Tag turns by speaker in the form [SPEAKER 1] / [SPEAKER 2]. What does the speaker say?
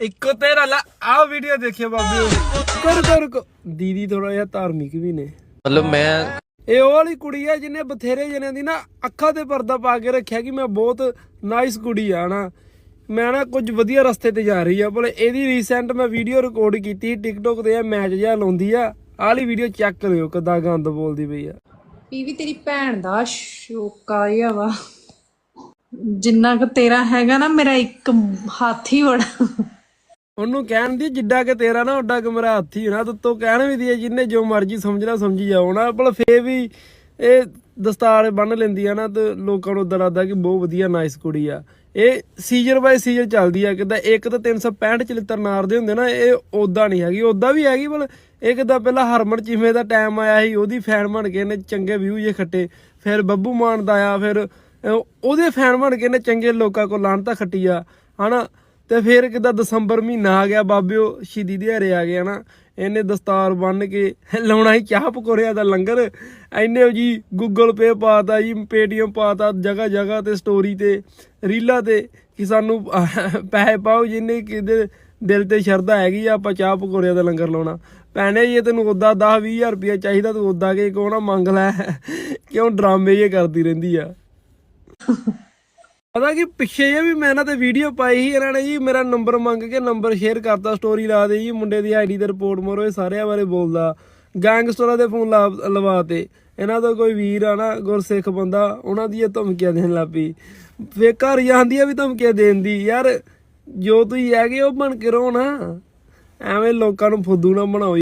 [SPEAKER 1] ਇੱਕੋ ਤੇਰਾ ਲਾ ਆ ਵੀਡੀਓ ਦੇਖਿਓ ਬਾਬੇ ਕਰ ਕਰ ਦੀਦੀ ਥੋੜਾ ਜਿਹਾ ਧਾਰਮਿਕ ਵੀ ਨੇ।
[SPEAKER 2] ਮਤਲਬ ਮੈਂ
[SPEAKER 1] ਇਹ ਉਹ ਵਾਲੀ ਕੁੜੀ ਆ ਜਿਹਨੇ ਬਥੇਰੇ ਜਣਿਆਂ ਦੀ ਨਾ ਅੱਖਾਂ ਤੇ ਪਰਦਾ ਪਾ ਕੇ ਰੱਖਿਆ ਕਿ ਮੈਂ ਬਹੁਤ ਨਾਈਸ ਕੁੜੀ ਆ ਨਾ। ਮੈਂ ਨਾ ਕੁਝ ਵਧੀਆ ਰਸਤੇ ਤੇ ਜਾ ਰਹੀ ਆ। ਭਲੇ ਇਹਦੀ ਰੀਸੈਂਟ ਮੈਂ ਵੀਡੀਓ ਰਿਕਾਰਡ ਕੀਤੀ ਟਿਕਟੋਕ ਤੇ ਇਹ ਮੈਚ ਜਿਹਾ ਲਾਉਂਦੀ ਆ। ਆਹ ਵਾਲੀ ਵੀਡੀਓ ਚੈੱਕ ਕਰਿਓ ਕਿੱਦਾਂ ਗੰਦ ਬੋਲਦੀ ਪਈ ਆ।
[SPEAKER 3] ਇਹ ਵੀ ਤੇਰੀ ਭੈਣ ਦਾ ਸ਼ੋਕਾ ਜਿਹਾ ਵਾ। ਜਿੰਨਾ ਕੁ ਤੇਰਾ ਹੈਗਾ ਨਾ ਮੇਰਾ ਇੱਕ ਹੱਥ ਹੀ ਬੜਾ।
[SPEAKER 1] ਉਹਨੂੰ ਕਹਿਣ ਦੀ, ਜਿੱਡਾ ਕਿ ਤੇਰਾ ਨਾ ਓਡਾ ਕਿ ਮੇਰਾ ਹੱਥੀ ਹੋਣਾ, ਤੇ ਤੋ ਕਹਿਣ ਵੀ ਦੀ ਜਿੰਨੇ ਜੋ ਮਰਜ਼ੀ ਸਮਝਣਾ ਸਮਝੀ ਜਾਓ ਨਾ। ਪਰ ਫੇਰ ਵੀ ਇਹ ਦਸਤਾਰ ਬੰਨ ਲੈਂਦੀ ਆ ਨਾ, ਤੇ ਲੋਕਾਂ ਨੂੰ ਉਦਾਂ ਲੱਗਦਾ ਕਿ ਬਹੁਤ ਵਧੀਆ ਨਾਈਸ ਕੁੜੀ ਆ। ਇਹ ਸੀਜ਼ਨ ਬਾਈ ਸੀਜ਼ਨ ਚੱਲਦੀ ਆ, ਕਿਦਾਂ ਇੱਕ ਤਾਂ 365 ਚਲਿੱਤਰ ਨਾਰਦੇ ਹੁੰਦੇ ਨਾ, ਇਹ ਉਦਾਂ ਨਹੀਂ ਹੈਗੀ। ਉਦਾਂ ਵੀ ਹੈਗੀ ਪਰ ਇਹ ਕਿਦਾਂ ਪਹਿਲਾਂ ਹਰਮਨ ਚੀਮੇ ਦਾ ਟਾਈਮ ਆਇਆ ਸੀ, ਉਹਦੀ ਫੈਨ ਬਣ ਕੇ ਇਹਨੇ ਚੰਗੇ ਵਿਊ ਜੇ ਖੱਟੇ, ਫਿਰ ਬੱਬੂ ਮਾਨ ਦਾ ਆ ਫਿਰ ਉਹਦੇ ਫੈਨ ਬਣ ਕੇ ਇਹਨੇ ਚੰਗੇ ਲੋਕਾਂ ਕੋਲ ਲਾਂਤਾ ਖੱਟੀ ਆ ਹਨਾ? ਤੇ ਫਿਰ ਕਿਦਾਂ ਦਸੰਬਰ ਮਹੀਨਾ ਆ ਗਿਆ ਬਾਬਿਓ ਸ਼ਹੀਦੀ ਦਿਹਾੜੇ ਆ ਗਏ ਨਾ ਇਹਨੇ ਦਸਤਾਰ ਬੰਨ ਕੇ ਲਾਉਣਾ ਹੀ ਚਾਹ ਪਕੌੜਿਆਂ ਦਾ ਲੰਗਰ। ਐਨੇ ਜੀ ਗੂਗਲ ਪੇ ਪਾਤਾ ਜੀ ਪੇਟੀਐਮ ਪਾਤਾ ਜਗ੍ਹਾ ਜਗ੍ਹਾ ਤੇ ਸਟੋਰੀ ਤੇ, ਰੀਲਾਂ ਤੇ, ਕਿ ਸਾਨੂੰ ਪੈਸੇ ਪਾਓ ਜਿੰਨੇ ਕਿਤੇ ਦਿਲ ਤੇ ਸ਼ਰਧਾ ਹੈਗੀ ਆ, ਆਪਾਂ ਚਾਹ ਪਕੌੜਿਆਂ ਦਾ ਲੰਗਰ ਲਾਉਣਾ। ਭੈਣੇ, ਜੇ ਤੈਨੂੰ ਉਦਾਂ 10 20000 ਰੁਪਇਆ ਚਾਹੀਦਾ, ਤੂੰ ਉਦਾਂ ਕੇ ਕੋ ਮੰਗ ਲੈ। ਕਿਉਂ ਡਰਾਮੇ ਜੇ ਕਰਦੀ ਰਹਿੰਦੀ ਆ? ਪਤਾ ਕਿ, ਪਿੱਛੇ ਜੇ ਵੀ ਮੈਂ ਇਹਨਾਂ ਤੇ ਵੀਡੀਓ ਪਾਈ ਸੀ, ਇਹਨਾਂ ਨੇ ਜੀ ਮੇਰਾ ਨੰਬਰ ਮੰਗ ਕੇ ਨੰਬਰ ਸ਼ੇਅਰ ਕਰਤਾ ਸਟੋਰੀ ਲਾ ਦੇ ਜੀ, ਮੁੰਡੇ ਦੀ ਆਈਡੀ ਤੇ ਰਿਪੋਰਟ ਮਾਰੋ, ਇਹ ਸਾਰਿਆਂ ਬਾਰੇ ਬੋਲਦਾ। ਗੈਂਗਸਟਰਾਂ ਦੇ ਫੋਨ ਲਵਾ ਤੇ। ਇਹਨਾਂ ਦਾ ਕੋਈ ਵੀਰ ਆ ਨਾ, ਗੁਰਸਿੱਖ ਬੰਦਾ, ਉਹਨਾਂ ਦੀ ਇਹ ਧਮਕੀਆਂ ਦੇਣ ਲੱਗ ਪਈ। ਫੇਰ ਘਰ ਜਾਂਦੀ ਆ ਵੀ ਧਮਕੀਆਂ ਦੇਣ ਦੀ। ਯਾਰ, ਜੋ ਤੁਸੀਂ ਹੈਗੇ, ਉਹ ਬਣ ਕੇ ਰਹੋ ਨਾ। ਐਵੇਂ ਲੋਕਾਂ ਨੂੰ ਫੁੱਦੂ ਨਾ ਬਣਾਓ।